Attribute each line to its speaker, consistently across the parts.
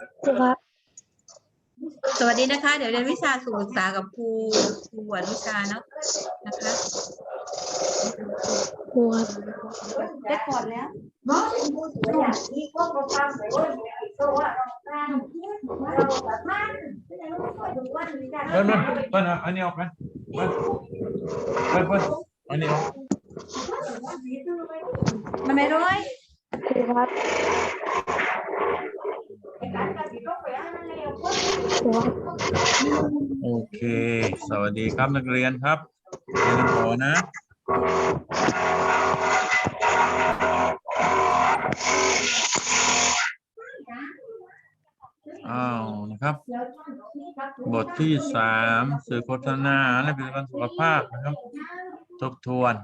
Speaker 1: ครับ
Speaker 2: สวัสดีนะคะ เดี๋ยวเรียนวิชาสุขศึกษากับครูครูอนุชาเนาะนะคะ
Speaker 1: ครูครับ
Speaker 2: ได้ก่อนแล้ว
Speaker 3: เบิ้ลเบิ้ลเบิ้ลเอาอันนี้ออกไปเบิ้ลเบิ้ลเบิ้ลอันนี้ออก
Speaker 2: มันไม่ร้อย
Speaker 1: ครูครับครูครับ
Speaker 3: โอเค สวัสดีครับนักเรียนครับเรียนกันต่อนะอ้าวนะครับ บทที่สามสื่อโฆษณาและผลิตภัณฑ์สุขภาพนะครับ ทบทวน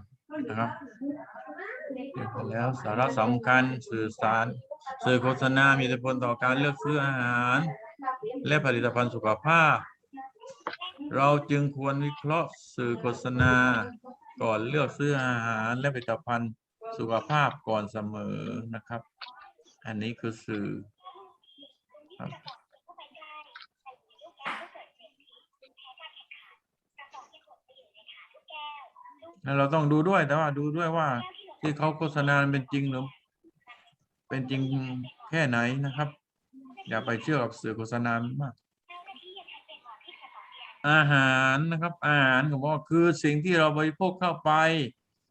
Speaker 3: นะครับเรียนไปแล้วสาระสำคัญสื่อสาร สื่อโฆษณามีอิทธิพลต่อการเลือกซื้ออาหาร และผลิตภัณฑ์สุขภาพ เราจึงควรวิเคราะห์สื่อโฆษณา ก่อนเลือกซื้ออาหารและผลิตภัณฑ์สุขภาพก่อนเสมอนะครับ อันนี้คือสื่อครับเราต้องดูด้วยแต่ว่าดูด้วยว่าที่เขาโฆษณาเป็นจริงหรือเป็นจริงแค่ไหนนะครับ อย่าไปเชื่อกับสื่อโฆษณามาก อาหารนะครับ อาหารผมบอกว่าคือสิ่งที่เราบริโภคเข้าไป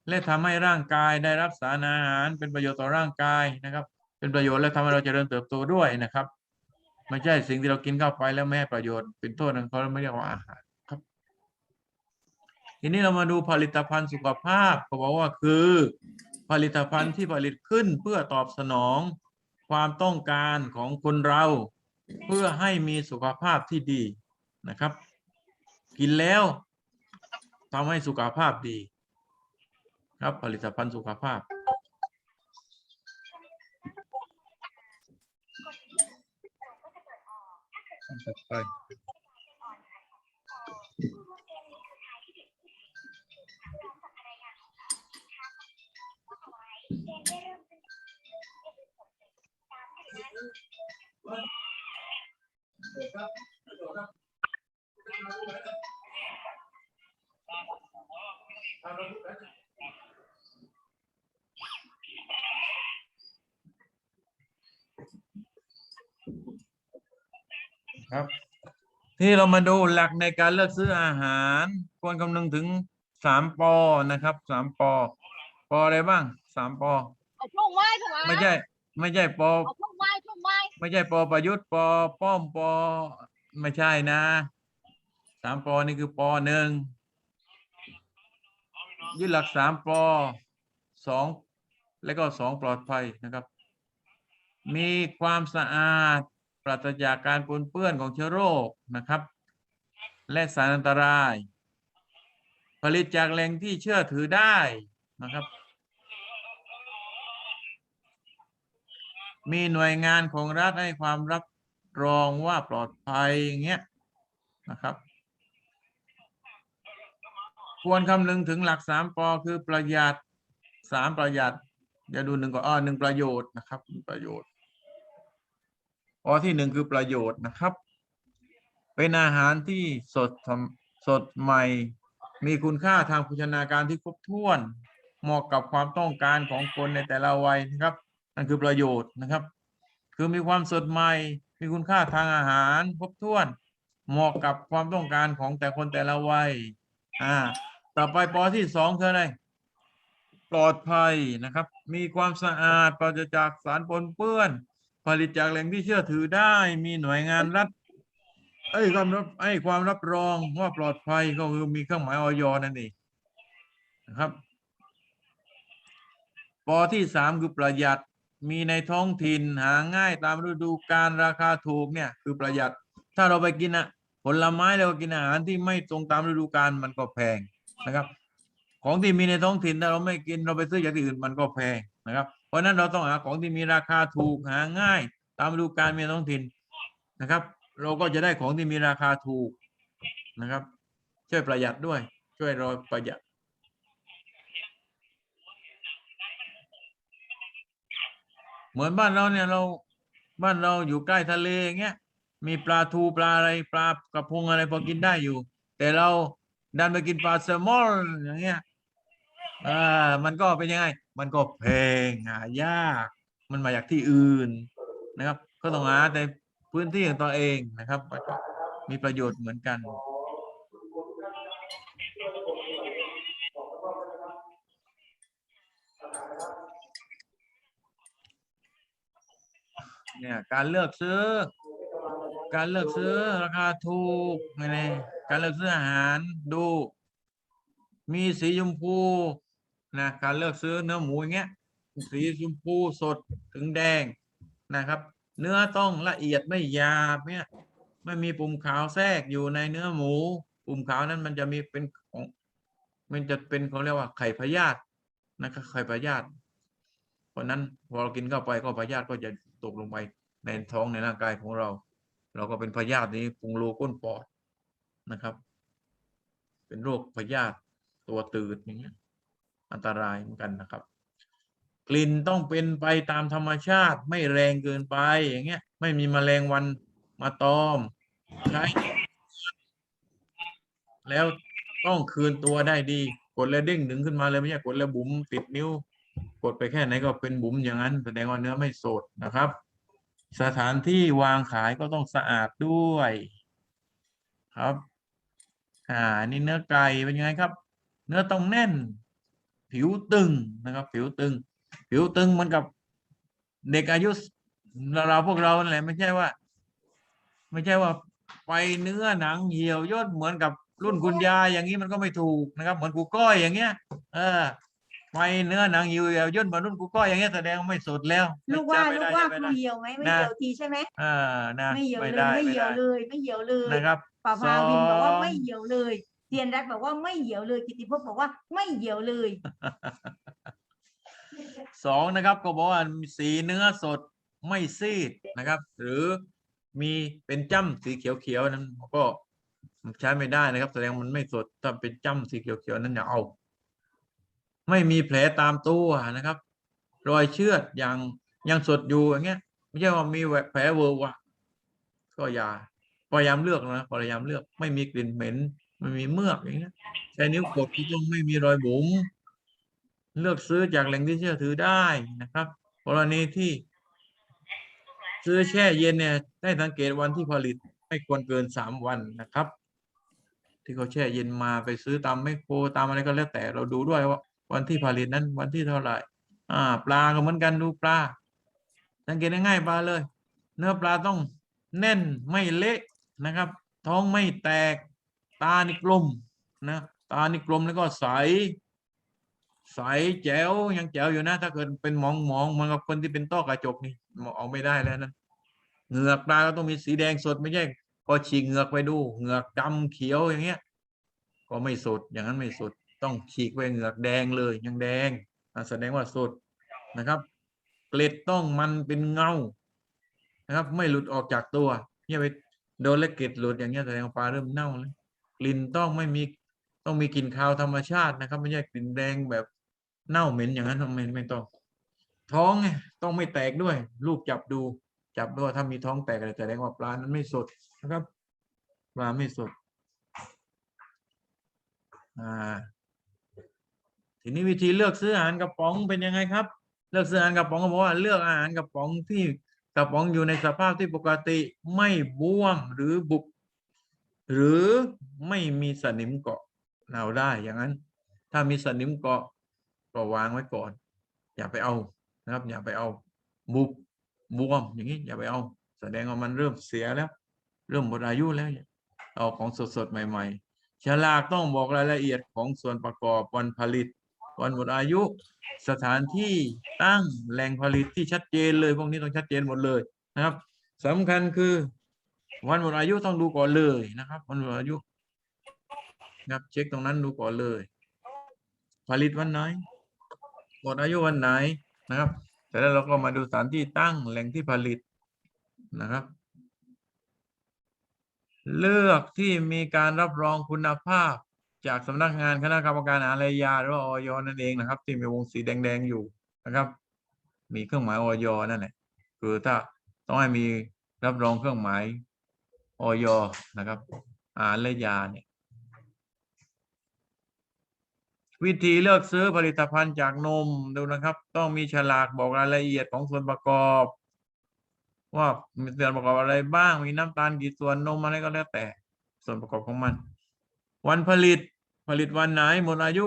Speaker 3: และทำให้ร่างกายได้รับสารอาหารเป็นประโยชน์ต่อร่างกายนะครับ เป็นประโยชน์และทำให้เราเจริญเติบโตด้วยนะครับไม่ใช่สิ่งที่เรากินเข้าไปแล้วไม่ให้ประโยชน์เป็นโทษนั้นเขาไม่เรียกว่าอาหารครับ ทีนี้เรามาดูผลิตภัณฑ์สุขภาพเขาบอกว่าคือ ผลิตภัณฑ์ที่ผลิตขึ้นเพื่อตอบสนอง ความต้องการของคนเรา เพื่อให้มีสุขภาพที่ดีนะครับ กินแล้วทำให้สุขภาพดี ครับผลิตภัณฑ์สุขภาพถัดไป ครับที่เรามาดูหลักในการเลือกซื้ออาหาร ควรคำนึงถึงสามปอนะครับสามปอปออะไรบ้างสามปอ
Speaker 4: เอาช่วงไหว้ถูกไหม
Speaker 3: ไม่ใช่ ไม่ใช่ปอ
Speaker 4: เอาช่วงไหว้ช่วงไหว้
Speaker 3: ไม่ใช่ปอประยุทธ์ปอป้อมปอไม่ใช่นะสามปอนี่คือปอหนึ่งยึดหลักสามปอสองแล้วก็สองปลอดภัยนะครับ มีความสะอาดปราศจากการปนเปื้อนของเชื้อโรคนะครับ และสารอันตราย ผลิตจากแหล่งที่เชื่อถือได้นะครับ มีหน่วยงานของรัฐให้ความรับรองว่าปลอดภัยอย่างเงี้ยนะครับ ควรคำนึงถึงหลักสามปอคือประหยัดสามประหยัดเดี๋ยวดูหนึ่งก่อนอ้อหนึ่งประโยชน์นะครับประโยชน์ปอที่หนึ่งคือประโยชน์นะครับ เป็นอาหารที่สดสดใหม่ มีคุณค่าทางโภชนาการที่ครบถ้วน เหมาะกับความต้องการของคนในแต่ละวัยนะครับ นั่นคือประโยชน์นะครับ คือมีความสดใหม่ มีคุณค่าทางอาหารครบถ้วน เหมาะกับความต้องการของแต่คนแต่ละวัย อ่า ต่อไปปอที่สองคืออะไร ปลอดภัยนะครับ มีความสะอาดปราศจากสารปนเปื้อน ผลิตจากแหล่งที่เชื่อถือได้ มีหน่วยงานรัฐเอ้ยความรับไอ้ยความรับรองว่าปลอดภัยก็คือมีเครื่องหมายออยนั่นเองนะครับปอที่สามคือประหยัด มีในท้องถิ่นหาง่ายตามฤดูกาลราคาถูกเนี่ยคือประหยัด ถ้าเราไปกินอะผลไม้เรากินอาหารที่ไม่ตรงตามฤดูกาลมันก็แพงนะครับ ของที่มีในท้องถิ่นถ้าเราไม่กินเราไปซื้อจากที่อื่นมันก็แพงนะครับ เพราะนั้นเราต้องหาของที่มีราคาถูกหาง่าย ตามฤดูกาลมีท้องถิ่นนะครับ เราก็จะได้ของที่มีราคาถูกนะครับ ช่วยประหยัดด้วย ช่วยเราประหยัด เหมือนบ้านเราเนี่ยเราบ้านเราอยู่ใกล้ทะเลอย่างเงี้ยมีปลาทูปลาอะไรปลากระพงอะไรพอกินได้อยู่ แต่เราดันไปกินปลาแซลมอนอย่างเงี้ยอ่ามันก็เป็นยังไง มันก็แพงหายากมันมาจากที่อื่นนะครับ ก็ต้องหาในพื้นที่ของตัวเองนะครับ มีประโยชน์เหมือนกัน เนี่ยการเลือกซื้อ การเลือกซื้อราคาถูกไงเนี่ยการเลือกซื้ออาหารดู มีสีชมพูนะการเลือกซื้อเนื้อหมูอย่างเงี้ยสีชมพูสดถึงแดงนะครับ เนื้อต้องละเอียดไม่หยาบเนี่ยไม่มีปุ่มขาวแทรกอยู่ในเนื้อหมู ปุ่มขาวนั้นมันจะมีเป็นของมันจะเป็นเขาเรียกว่าไข่พยาธินะครับไข่พยาธิเพราะนั้นพอเรากินเข้าไปก็พยาธิก็จะ ตกลงไปในท้องในร่างกายของเรา เราก็เป็นพยาธินี้พุงโลก้นปอดนะครับ เป็นโรคพยาธิตัวตืดอย่างเงี้ยอันตรายเหมือนกันนะครับ กลิ่นต้องเป็นไปตามธรรมชาติไม่แรงเกินไปอย่างเงี้ย ไม่มีมแมลงวันมาตอมใช้แล้วต้องคืนตัวได้ดี กดแล้วเด้งดึงขึ้นมาเลยไม่ใช่กดแล้วบุ๋มติดนิ้ว กดไปแค่ไหนก็เป็นบุ๋มอย่างนั้น แสดงว่าเนื้อไม่สดนะครับ สถานที่วางขายก็ต้องสะอาดด้วย ครับอ่านี่เนื้อไก่เป็นยังไงครับ เนื้อต้องแน่น ผิวตึงนะครับ ผิวตึง ผิวตึงเหมันกับเด็กอายุเราพวกเรานั่นแหละไม่ใช่ว่า ไม่ใช่ว่าไปเนื้อหนังเหี่ยวย่นเหมือนกับรุ่นคุณยายอย่างนี้มันก็ไม่ถูกนะครับ เหมือนกูก้อยอย่างเงี้ย เออ ไปเนื้อหนังเหี่ยวย่นเหมือนรุ่นกูก้อยอย่างเงี้ยแสดงว่าไม่สดแล้ว
Speaker 5: ลูกว่า
Speaker 3: ไม่
Speaker 5: ลู
Speaker 3: ได้
Speaker 5: กว่า
Speaker 3: ไม่
Speaker 5: ครู
Speaker 3: ได้
Speaker 5: เหี่ยวไหมไม่
Speaker 3: นะ
Speaker 5: เหี่ยวทีใช่ไหม
Speaker 3: อ่านะ
Speaker 5: ไม่เหี่ยว
Speaker 3: ไม่
Speaker 5: เลย
Speaker 3: ได้
Speaker 5: ไม่
Speaker 3: ไม่
Speaker 5: เหี่ยว
Speaker 3: ได้
Speaker 5: เลยไม่เหี่ยวเลย
Speaker 3: นะครับ
Speaker 5: ป่าพาวินบอกว่า
Speaker 3: สอง
Speaker 5: ไม่เหี่ยวเลยเทียนรัตน์บอกว่าไม่เหี่ยวเลยกิติภพบอกว่าไม่เหี่ยวเลย
Speaker 3: สองนะครับก็บอกว่าสีเนื้อสดไม่ซีดนะครับ หรือมีเป็นจ้ำสีเขียวๆนั้นก็ใช้ไม่ได้นะครับ แสดงมันไม่สดถ้าเป็นจ้ำสีเขียวๆนั้นอย่าเอา ไม่มีแผลตามตัวนะครับ รอยเชือดยังยังสดอยู่อย่างเงี้ย ไม่ใช่ว่ามีแผลเวอร์วะก็อย่าพยายามเลือกนะพยายามเลือก ไม่มีกลิ่นเหม็นไม่มีเมือกอย่างเงี้ยใช้นิ้วกดที่ต้องไม่มีรอยบุ๋มเลือกซื้อจากแหล่งที่เชื่อถือได้นะครับกรณีที่ ซื้อแช่เย็นเนี่ยได้สังเกตวันที่ผลิตไม่ควรเกินสามวันนะครับ ที่เขาแช่เย็นมาไปซื้อตามไมโครตามอะไรก็แล้วแต่เราดูด้วยว่า วันที่ผลิตนั้นวันที่เท่าไหร่อ่า ปลาก็เหมือนกันดูปลาสังเกตง่ายๆปลาเลย เนื้อปลาต้องแน่นไม่เละนะครับ ท้องไม่แตกตานี่กลมนะตานี่กลมแล้วก็ใส ใสแจ๋วยังแจ๋วอยู่นะ ถ้าเกิดเป็นมองมองมันกับคนที่เป็นต้อกระจกนี่องเอาไม่ได้แล้วนะเหงือกปลาก็ต้องมีสีแดงสดไม่ใช่พอฉีกเหงือกไปดู เหงือกดำเขียวอย่างเงี้ย ก็ไม่สดอย่างนั้นไม่สด ต้องฉีกไปเหงือกแดงเลยยังแดงแสดงว่าสดนะครับ เกล็ดต้องมันเป็นเงานะครับ ไม่หลุดออกจากตัวอย่าไปโดนแล้วเกล็ดหลุดอย่างเงี้ยแสดงว่าปลาเริ่มเน่าแล้วกลิ่นต้องไม่มีต้องมีกลิ่นคาวธรรมชาตินะครับ ไม่ใช่กลิ่นแดงแบบเน่าเหม็นอย่างนั้นทำไมไม่ต้อง ท้องไงต้องไม่แตกด้วย ลูกจับดูจับด้วยถ้ามีท้องแตกอะไรแสดงว่าปลานั้นไม่สดนะครับปลาไม่สดอ่า ทีนี้วิธีเลือกซื้ออาหารกระป๋องเป็นยังไงครับ เลือกซื้ออาหารกระป๋องก็บอกว่าเลือกอาหารกระป๋องที่กระป๋องอยู่ในสภาพที่ปกติไม่บวมหรือบุบหรือไม่มีสนิมเกาะเราได้อย่างนั้น ถ้ามีสนิมเกาะก็วางไว้ก่อน อย่าไปเอานะครับ อย่าไปเอาบุบบวมอย่างนี้อย่าไปเอา แสดงว่ามันเริ่มเสียแล้ว เริ่มหมดอายุแล้วเอาของสดๆใหม่ ๆ ฉลากต้องบอกรายละเอียดของส่วนประกอบวันผลิต วันหมดอายุ สถานที่ตั้งแหล่งผลิตที่ชัดเจนเลย พวกนี้ต้องชัดเจนหมดเลยนะครับสำคัญคือ วันหมดอายุต้องดูก่อนเลยนะครับ วันหมดอายุนะครับเช็คตรงนั้นดูก่อนเลย ผลิตวันไหนหมดอายุวันไหนนะครับแต่แล้วเราก็มาดูสถานที่ตั้งแหล่งที่ผลิตนะครับ เลือกที่มีการรับรองคุณภาพ จากสำนักงานคณะกรรมการอาหารและยาหรือว่าออยนั่นเองนะครับ ที่มีวงสีแดงๆอยู่นะครับ มีเครื่องหมายออยนั่นแหละคือถ้าต้องให้มีรับรองเครื่องหมายออยนะครับ อาหารและยาเนี่ยวิธีเลือกซื้อผลิตภัณฑ์จากนมดูนะครับ ต้องมีฉลากบอกรายละเอียดของส่วนประกอบ ว่ามีส่วนประกอบอะไรบ้างมีน้ำตาลกี่ส่วนนมอะไรก็แล้วแต่ ส่วนประกอบของมัน วันผลิต ผลิตวันไหนหมดอายุ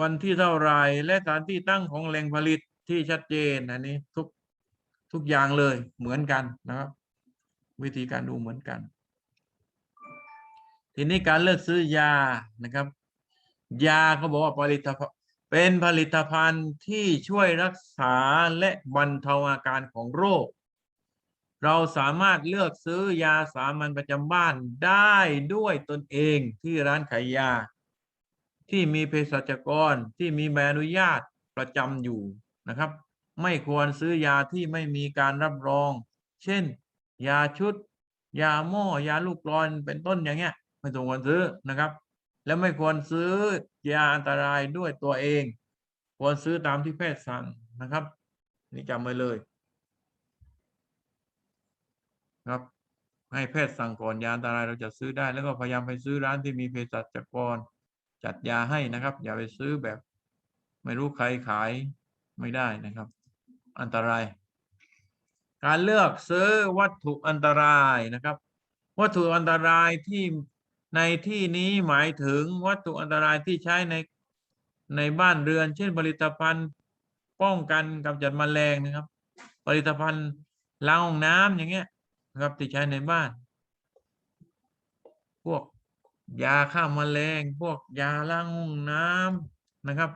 Speaker 3: วันที่เท่าไรและสถานที่ตั้งของแหล่งผลิตที่ชัดเจนอันนี้ทุกทุกอย่างเลยเหมือนกันนะครับ วิธีการดูเหมือนกัน ทีนี้การเลือกซื้อยานะครับ ยาเขาบอกว่าผลิตภัณฑ์เป็นผลิตภัณฑ์ที่ช่วยรักษาและบรรเทาอาการของโรค เราสามารถเลือกซื้อยาสามัญประจำบ้านได้ด้วยตนเองที่ร้านขายยา ที่มีเภสัชกรที่มีใบอนุญาตประจำอยู่นะครับ ไม่ควรซื้อยาที่ไม่มีการรับรอง เช่น ยาชุด ยาหม้อยาลูกกรอนเป็นต้นอย่างเงี้ยไม่สมควรซื้อนะครับ แล้วไม่ควรซื้อยาอันตรายด้วยตัวเอง ควรซื้อตามที่แพทย์สั่งนะครับ นี่จำไว้เลย ครับให้แพทย์สั่งก่อนยาอันตรายเราจะซื้อได้ แล้วก็พยายามไปซื้อร้านที่มีเภสัชกร จัดยาให้นะครับ อย่าไปซื้อแบบ ไม่รู้ใครขายไม่ได้นะครับ อันตราย การเลือกซื้อวัตถุอันตรายนะครับ วัตถุอันตรายที่ในที่นี้หมายถึงวัตถุอันตรายที่ใช้ในในบ้านเรือน เช่นผลิตภัณฑ์ป้องกันกำจัดแมลงนะครับ ผลิตภัณฑ์ล้างห้องน้ำอย่างเงี้ย นะครับที่ใช้ในบ้าน พวกยาฆ่าแมลง พวกยาล้างห้องน้ำนะครับ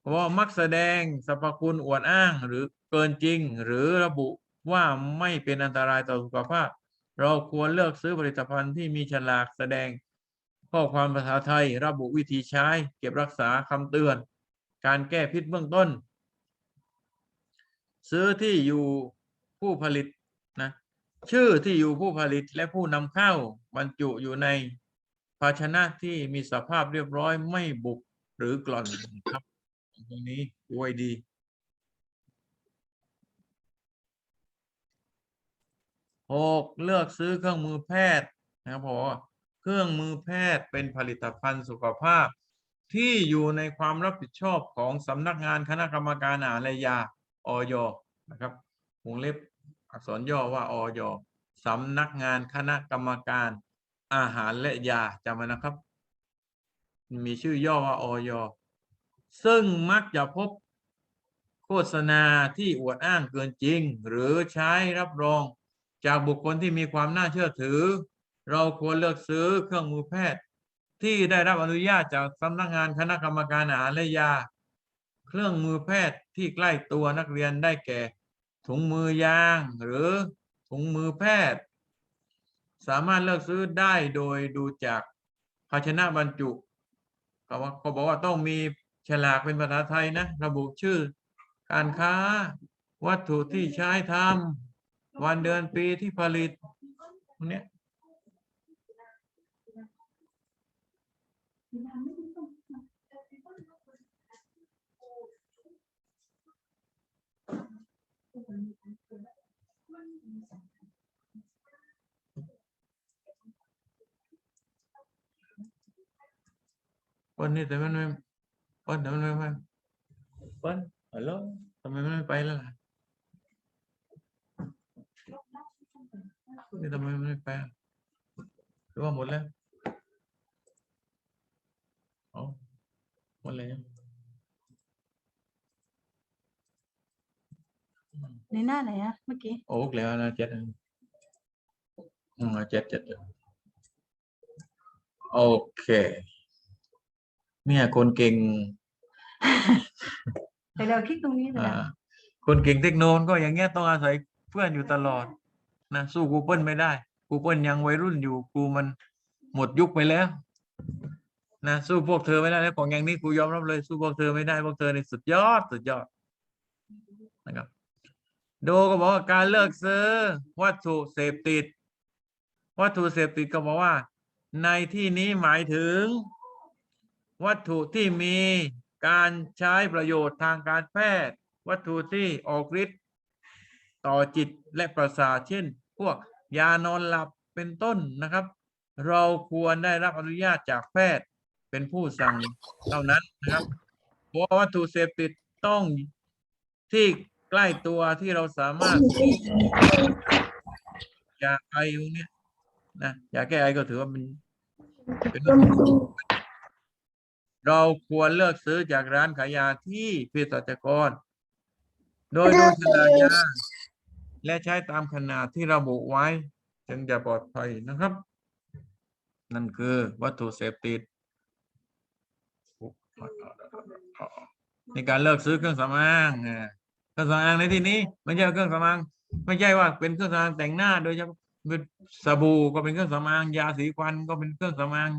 Speaker 3: เพราะมักแสดงสรรพคุณอวดอ้างหรือเกินจริงหรือระบุว่าไม่เป็นอันตรายต่อสุขภาพ เราควรเลือกซื้อผลิตภัณฑ์ที่มีฉลากแสดง ข้อความภาษาไทย ระบุวิธีใช้ เก็บรักษาคำเตือน การแก้พิษเบื้องต้น ซื้อที่อยู่ผู้ผลิต ชื่อที่อยู่ผู้ผลิตและผู้นำเข้าบรรจุอยู่ในภาชนะที่มีสภาพเรียบร้อยไม่บุกหรือกล่อนครับตรงนี้ดูไว้ดี หกเลือกซื้อเครื่องมือแพทย์นะครับผมเครื่องมือแพทย์เป็นผลิตภัณฑ์สุขภาพ ที่อยู่ในความรับผิดชอบของสำนักงานคณะกรรมการอาหารและยาออยนะครับวงเล็บ อักษรย่อว่าออยสำนักงานคณะกรรมการอาหารและยาจำไว้นะครับ มีชื่อย่อว่าออยซึ่งมักจะพบโฆษณาที่อวดอ้างเกินจริง หรือใช้รับรองจากบุคคลที่มีความน่าเชื่อถือ เราควรเลือกซื้อเครื่องมือแพทย์ ที่ได้รับอนุญาตจากสำนักงานคณะกรรมการอาหารและยา เครื่องมือแพทย์ที่ใกล้ตัวนักเรียนได้แก่ ถุงมือยางหรือถุงมือแพทย์ สามารถเลือกซื้อได้โดยดูจากภาชนะบรรจุเขาเขาบอกว่าต้องมีฉลากเป็นภาษาไทยนะ ระบุชื่อการค้า วัตถุที่ใช้ทำวันเดือนปีที่ผลิตพวกเนี้ ปิ้ลนี่แต่มันไม่เปิ้ลแต่มันไม่ไปเปิ้ลฮัลโหลทำไมมันไม่ไปแล้วล่ะนี่ทำไมมันไม่ไปอะหรือว่าหมดแล้วอ๋อหมดแล้ว
Speaker 5: ในหน้าไหนอะเมื่อกี้
Speaker 3: โอ้แล้วนะเจ็ดอันอืมเจ็ดเจ็ดเจ็ดโอเค เนี่ยคนเก่ง
Speaker 5: แต่เราคลิกตรงนี้เลย
Speaker 3: อ่า
Speaker 5: อะ
Speaker 3: คนเก่งเทคโนโลยีก็อย่างเงี้ยต้องอาศัยเพื่อนอยู่ตลอดนะสู้กูเปิลไม่ได้กูเปิลยังวัยรุ่นอยู่กูมันหมดยุคไปแล้วนะสู้พวกเธอไม่ได้แล้วของอย่างนี้กูยอมรับเลย สู้พวกเธอไม่ได้พวกเธอในสุดยอดสุดยอดนะครับ โดก็บอกว่าการเลิกซื้อ วัตถุเสพติด วัตถุเสพติดก็บอกว่า ในที่นี้หมายถึง วัตถุที่มีการใช้ประโยชน์ทางการแพทย์ วัตถุที่ออกฤทธิ์ต่อจิตและประสาทเช่น พวกยานอนหลับเป็นต้นนะครับ เราควรได้รับอนุญาตจากแพทย์เป็นผู้สั่งเท่านั้นนะครับเพราะวัตถุเสพติดต้องที่ใกล้ตัวที่เราสามารถยาไอพวกเนี้ยนะยาแก้ไอก็ถือว่าเป็นเป็น เราควรเลือกซื้อจากร้านขายยาที่เภสัชกร โดยดูขนาดยาและใช้ตามขนาดที่ระบุไว้ จึงจะปลอดภัยนะครับ นั่นคือวัตถุเสพติดในการเลิกซื้อเครื่องสำอางเครื่องสำอางในที่นี้ไม่ใช่เครื่องสำอางไม่ใช่ว่าเป็นเครื่องสำอางแต่งหน้าโดยเฉพาะสบู่ก็เป็นเครื่องสำอางยาสีฟันก็เป็นเครื่องสำอาง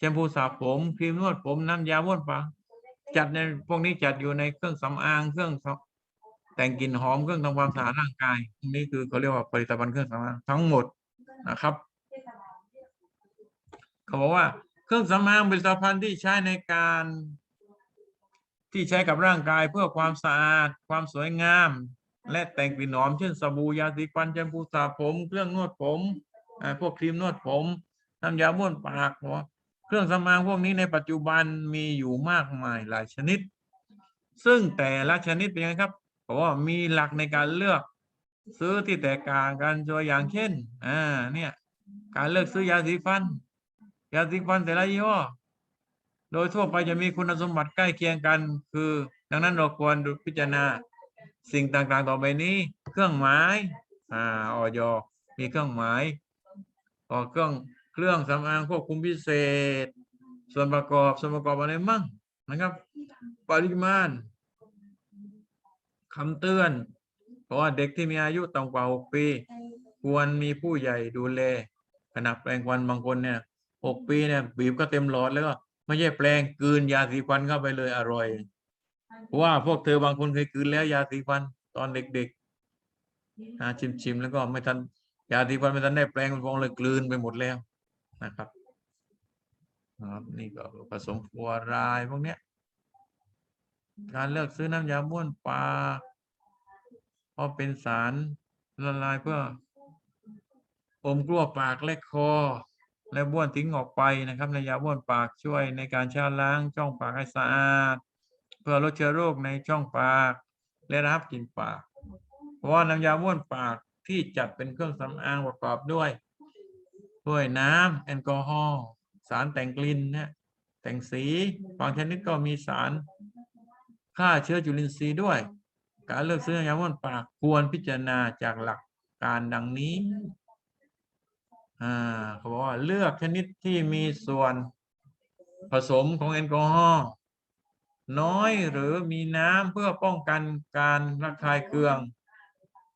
Speaker 3: แชมพูสระผมครีมนวดผมน้ำยาบ้วนปากจัดในพวกนี้จัดอยู่ในเครื่องสำอางเครื่องแต่งกลิ่นหอมเครื่องทำความสะอาดร่างกายพวกนี้คือเขาเรียกว่าผลิตภัณฑ์เครื่องสำอางทั้งหมดนะครับเขาบอกว่าเครื่องสำอางผลิตภัณฑ์ที่ใช้ในการ ที่ใช้กับร่างกายเพื่อความสะอาด ความสวยงาม และแต่งกลิ่นหอมเช่นสบู่ยาสีฟันแชมพูสระผม เครื่องนวดผมอ่าพวกครีมนวดผมน้ำยาบ้วนปากหัว เครื่องสำอางพวกนี้ในปัจจุบันมีอยู่มากมายหลายชนิด ซึ่งแต่ละชนิดเป็นไงครับเพราะว่ามีหลักในการเลือกซื้อที่แตกต่างกันตัวอย่างเช่นอ่าเนี่ยการเลือกซื้อยาสีฟัน ยาสีฟันแต่ละยี่ห้อโดยทั่วไปจะมีคุณสมบัติใกล้เคียงกัน คือ ดังนั้นเราควรพิจารณาสิ่งต่างๆ ต่อไปนี้ เครื่องหมายอ่าออยมีเครื่องหมายต่อเครื่อง เครื่องสำอางควบคุมพิเศษ ส่วนประกอบส่วนประกอบอะไรมั่งนะครับ ปริมาณคำเตือนเพราะว่าเด็กที่มีอายุต่ำกว่าหกปี ควรมีผู้ใหญ่ดูแลขณะแปลงฟันบางคนเนี่ยหกปีเนี่ยบีบก็เต็มหลอดแล้วก็ไม่ใช่แปลงกลืนยาสีฟันเข้าไปเลยอร่อยเพราะว่าพวกเธอบางคนเคยกลืนแล้วยาสีฟันตอนเด็กๆชิมๆแล้วก็ไม่ทันยาสีฟันไม่ทันได้แปลงมันฟองเลยกลืนไปหมดแล้ว นะครับครับนี่ก็ผสมฟลูออไรด์พวกเนี้ย การเลือกซื้อน้ำยาบ้วนปากเพราะเป็นสารละลายเพื่อ อมกลัวปากและคอ และบ้วนทิ้งออกไปนะครับในยาบ้วนปากช่วยในการชาล้างช่องปากให้สะอาด เพื่อลดเชื้อโรคในช่องปาก และรับกลิ่นปาก เพราะว่าน้ำยาบ้วนปากที่จัดเป็นเครื่องสำอางประกอบด้วย ด้วยน้ำแอลกอฮอล์สารแต่งกลิ่นนะแต่งสีบางชนิดก็มีสารฆ่าเชื้อจุลินทรีย์ด้วย การเลือกซื้อน้ำยาบ้วนปากควรพิจารณาจากหลักการดังนี้อ่าเขาบอกว่าเลือกชนิดที่มีส่วนผสมของแอลกอฮอล์น้อยหรือมีน้ำเพื่อป้องกันการระคายเคือง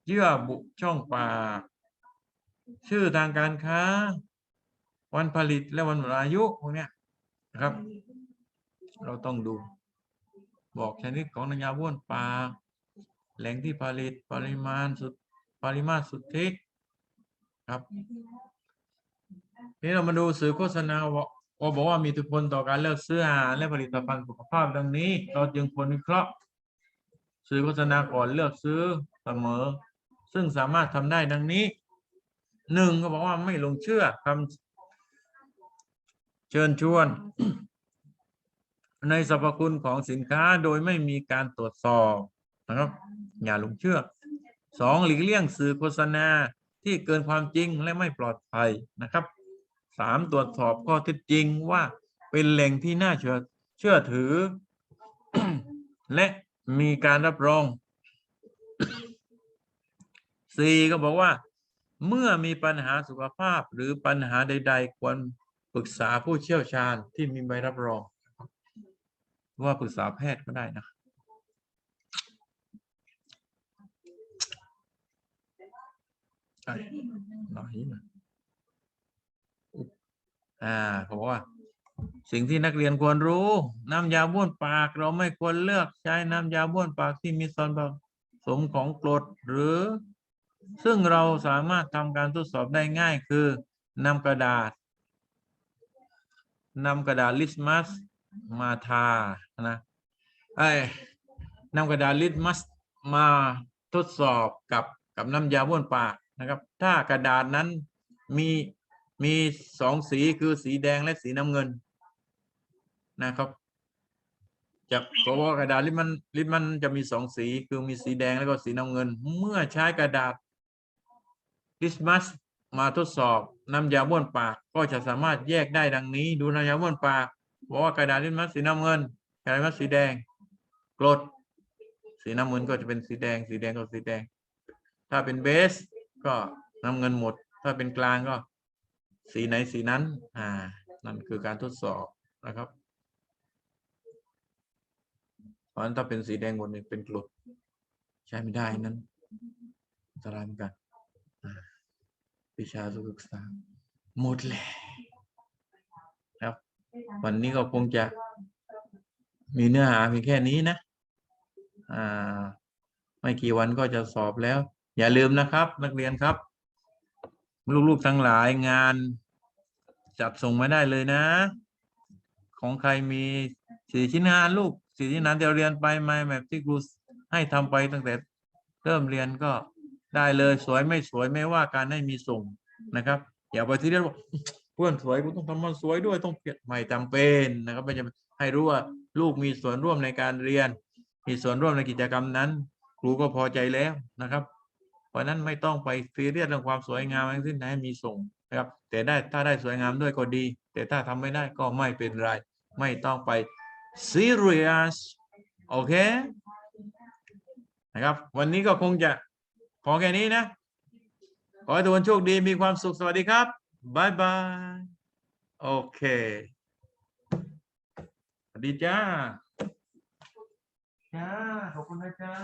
Speaker 3: เยื่อบุช่องปาก ชื่อทางการค้า วันผลิตและวันหมดอายุพวกเนี้ยนะครับ เราต้องดู บอกชนิดของน้ำยาบ้วนปากแหล่งที่ผลิตปริมาณสุดปริมาตรสุทธิครับทีนี้เรามาดูสื่อโฆษณาว่าว่าบอกว่ามีอิทธิพลต่อการเลือกซื้ออาหารและผลิตภัณฑ์สุขภาพดังนี้ เราจึงควรวิเคราะห์สื่อโฆษณาก่อนเลือกซื้อเสมอ ซึ่งสามารถทำได้ดังนี้ หนึ่งก็บอกว่าไม่ลงเชื่อคำเชิญชวน ในสรรพคุณของสินค้าโดยไม่มีการตรวจสอบนะครับ อย่าหลงเชื่อสองหลีกเลี่ยงสื่อโฆษณาที่เกินความจริงและไม่ปลอดภัยนะครับสามตรวจสอบข้อเท็จจริงว่าเป็นแหล่งที่น่าเชื่อเชื่อถือ และมีการรับรองสี่ก็บอกว่า เมื่อมีปัญหาสุขภาพหรือปัญหาใด ๆ ควรปรึกษาผู้เชี่ยวชาญที่มีใบรับรอง ว่าปรึกษาแพทย์ก็ได้นะใช่หน่อยนะอ่าเขาบอกว่า สิ่งที่นักเรียนควรรู้ น้ำยาบ้วนปากเราไม่ควรเลือกใช้น้ำยาบ้วนปากที่มีส่วนผสมของกรดหรือ ซึ่งเราสามารถทำการทดสอบได้ง่ายคือนำกระดาษนำกระดาษลิสมัสมาทานะไอ้นำกระดาษลิสมัสมาทดสอบกับกับน้ำยาบ้วนปากนะครับ ถ้ากระดาษนั้นมีมีสองสีคือสีแดงและสีน้ำเงินนะครับจะเพราะว่ากระดาษลิปมันลิปมันจะมีสองสีคือมีสีแดงแล้วก็สีน้ำเงิน เมื่อใช้กระดาษ ดิสมัสมาทดสอบน้ำยาบ้วนปากก็จะสามารถแยกได้ดังนี้ ดูน้ำยาบ้วนปากบอกว่ากระดาษลิปมันสีน้ำเงินกระดาษลิปมันสีแดงกรดสีน้ำเงินก็จะเป็นสีแดง สีแดงก็สีแดง ถ้าเป็นเบสก็น้ำเงินหมด ถ้าเป็นกลางก็ สีไหนสีนั้น อ่า นั่นคือการทดสอบนะครับเพราะฉะนั้นถ้าเป็นสีแดงหมดเนี่ยเป็นกรดใช้ไม่ได้นั้นอันตรายเหมือนกัน วิชาสุขศึกษา หมดแล้วครับ วันนี้ก็คงจะมีเนื้อหาเพียงแค่นี้นะอ่าไม่กี่วันก็จะสอบแล้ว อย่าลืมนะครับ นักเรียนครับ ลูกๆทั้งหลายงาน จัดส่งมาได้เลยนะ ของใครมีสี่ชิ้นงานลูกสี่ชิ้นงานที่เราเรียนไปไมาแบบที่ครูให้ทำไปตั้งแต่เริ่มเรียนก็ ได้เลย สวยไม่สวยไม่ว่าการให้มีส่งนะครับอย่าไปที่เรียกว่าเพื่อนสวยกูต้องทำมันสวยด้วยต้องเปลี่ยนไม่จำเป็นนะครับไม่จำให้รู้ว่าลูกมีส่วนร่วมในการเรียน มีส่วนร่วมในกิจกรรมนั้น ครูก็พอใจแล้วนะครับ เพราะฉะนั้นไม่ต้องไปซีเรียสเรื่องความสวยงามทั้งสิ้นให้มีส่งนะครับ แต่ได้ถ้าได้สวยงามด้วยก็ดี แต่ถ้าทำไม่ได้ก็ไม่เป็นไร ไม่ต้องไป serious โอเคนะครับ วันนี้ก็คงจะ พอแค่นี้นะ ขอให้ทุกคนโชคดีมีความสุขสวัสดีครับบายบายโอเค สวัสดีจ้าจ้าขอบคุณนะจ้า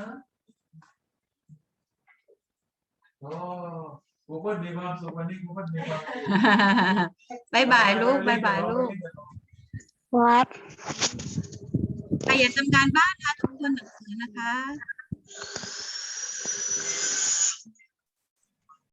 Speaker 3: โอ้กูก็มีความสุขวันนี้กูก็มีความสุข
Speaker 2: บายบายลูกบายบายลูก
Speaker 1: วัด
Speaker 2: ใครอยากทำการบ้านคะทุกคนหนังสือนะคะ